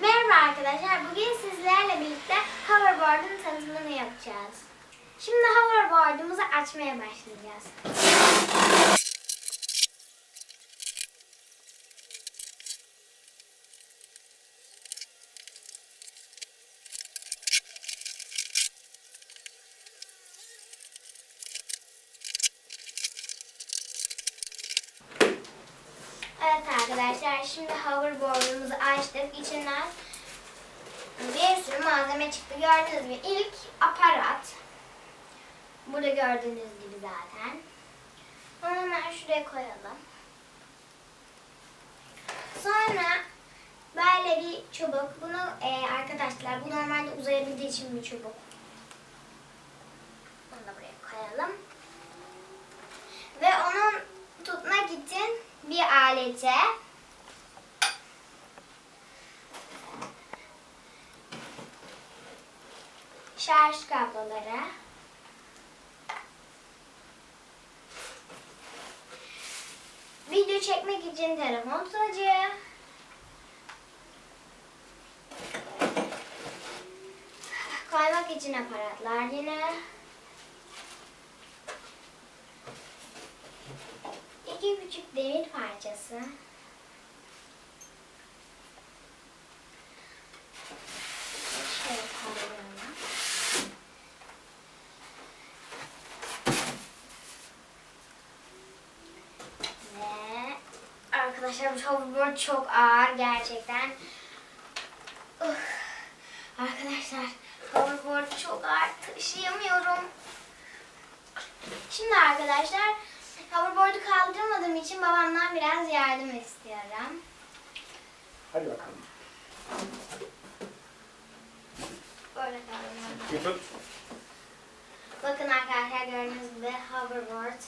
Merhaba arkadaşlar. Bugün sizlerle birlikte hoverboard'un tanıtımını yapacağız. Şimdi hoverboard'umuzu açmaya başlayacağız. Evet arkadaşlar şimdi hoverboard'umuzu açtık. İçinden bir sürü malzeme çıktı. Gördüğünüz gibi ilk aparat. Burada gördüğünüz gibi zaten. Onu hemen şuraya koyalım. Sonra böyle bir çubuk. Bunu e, arkadaşlar bu normalde uzayabildiği için bir çubuk. Bunu da buraya koyalım. Ve onun tutmak için bir alete şarj kabloları. Video çekmek için telefon tutucu koymak için aparatlar yine. İki küçük demir parçası şöyle kaldıralım. Ve arkadaşlar bu hoverboard çok ağır gerçekten. Uf. Arkadaşlar hoverboard çok ağır taşıyamıyorum. Şimdi arkadaşlar hoverboard'u kaldırmadığım için babamdan biraz yardım istiyorum. Hadi bakalım. Böyle tut. Bakın arkadaşlar gördüğünüz gibi hoverboard.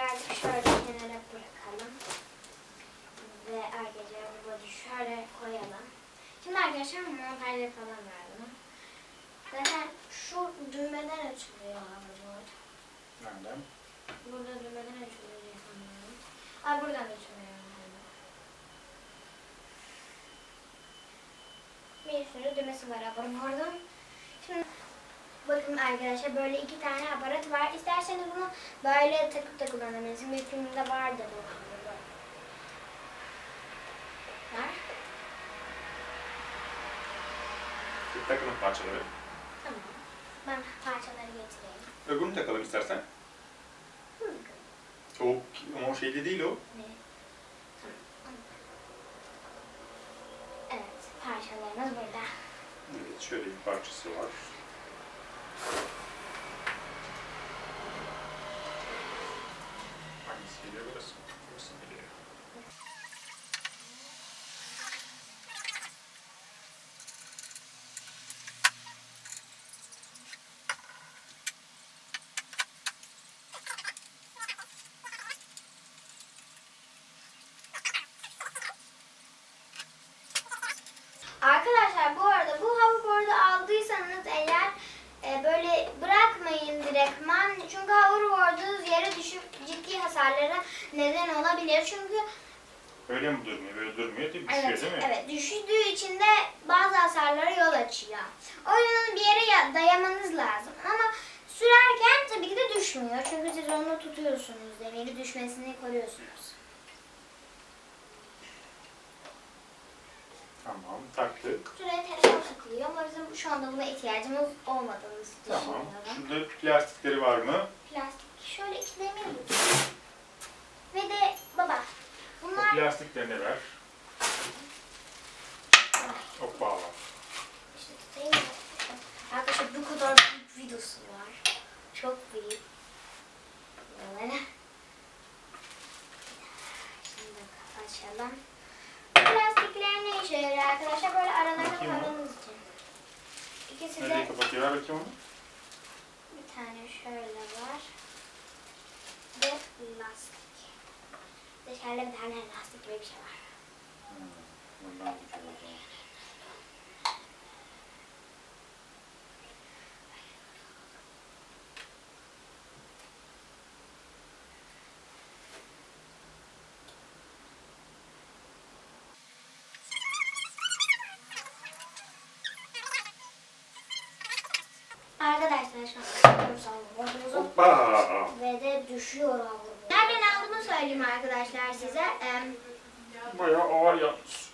Artık şöyle kenara bırakalım. Ve arkadaşlar bu şöyle koyalım. Şimdi arkadaşlar montajı falan verdim. Zaten şu düğmeden açılıyor hoverboard. Nereden? Burada düğmeden açılıyor diye sanıyorum. Aa buradan açılıyor. Bir sürü düğmesi var hoverboard'un. Şimdi bakın arkadaşlar böyle iki tane aparat var. İsterseniz bunu böyle takıp da kullanabilirsiniz. Bir filmde vardı bu. Var. Bir takalım parçaları. Tamam. Ben parçaları getireyim. Öbürünü takalım istersen. Hı. O, ama o şeyde değil o. Ne? Evet, parçalarımız burada. Evet, şöyle bir parçası var. Geliyor burası? Burası geliyor. Arkadaşlar bu arada bu hoverboard'u aldıysanız eğer e, böyle bırakmayın direktman. Çünkü hoverboard'unuz yere düşüp ciddi hasarlara neden olabilir. Çünkü Öyle mi durmuyor? Böyle durmuyor değil mi? Düşüyor evet, değil mi? evet düşürdüğü için de bazı hasarlara yol açıyor. O yüzden bir yere ya- dayamanız lazım. Ama sürerken tabii ki de düşmüyor. Çünkü siz onu tutuyorsunuz. Demiri düşmesini koruyorsunuz. Tamam, taktık. Şuraya telefon takılıyor ama bizim şu anda buna ihtiyacımız olmadığını Tamam. düşünüyorum. Şurada plastikleri var mı? Plastik şöyle iki demir. Ve de baba O bunlar plastiklerini ver. Hoppa. işte tutayım mı? Arkadaşlar bu kadar büyük videosu var. Çok büyük. Böyle. Şimdi açalım. Plastikler ne işe arkadaşlar? Böyle aralarına Bakayım mı? koymanız için. İkisi Nereye de kapatıyor? Ver bakayım onu. bir tane şöyle var. Ve lastik. Dışarıda bir tane lastik gibi bir şey var. Hmm, bundan tutuyor o zaman. Düşüyor abi. Nereden aldığımı söyleyeyim arkadaşlar size. Ee, Bayağı ağır yapmış.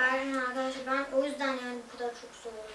Aynen arkadaşlar ben o yüzden yani bu kadar çok soğuyorum.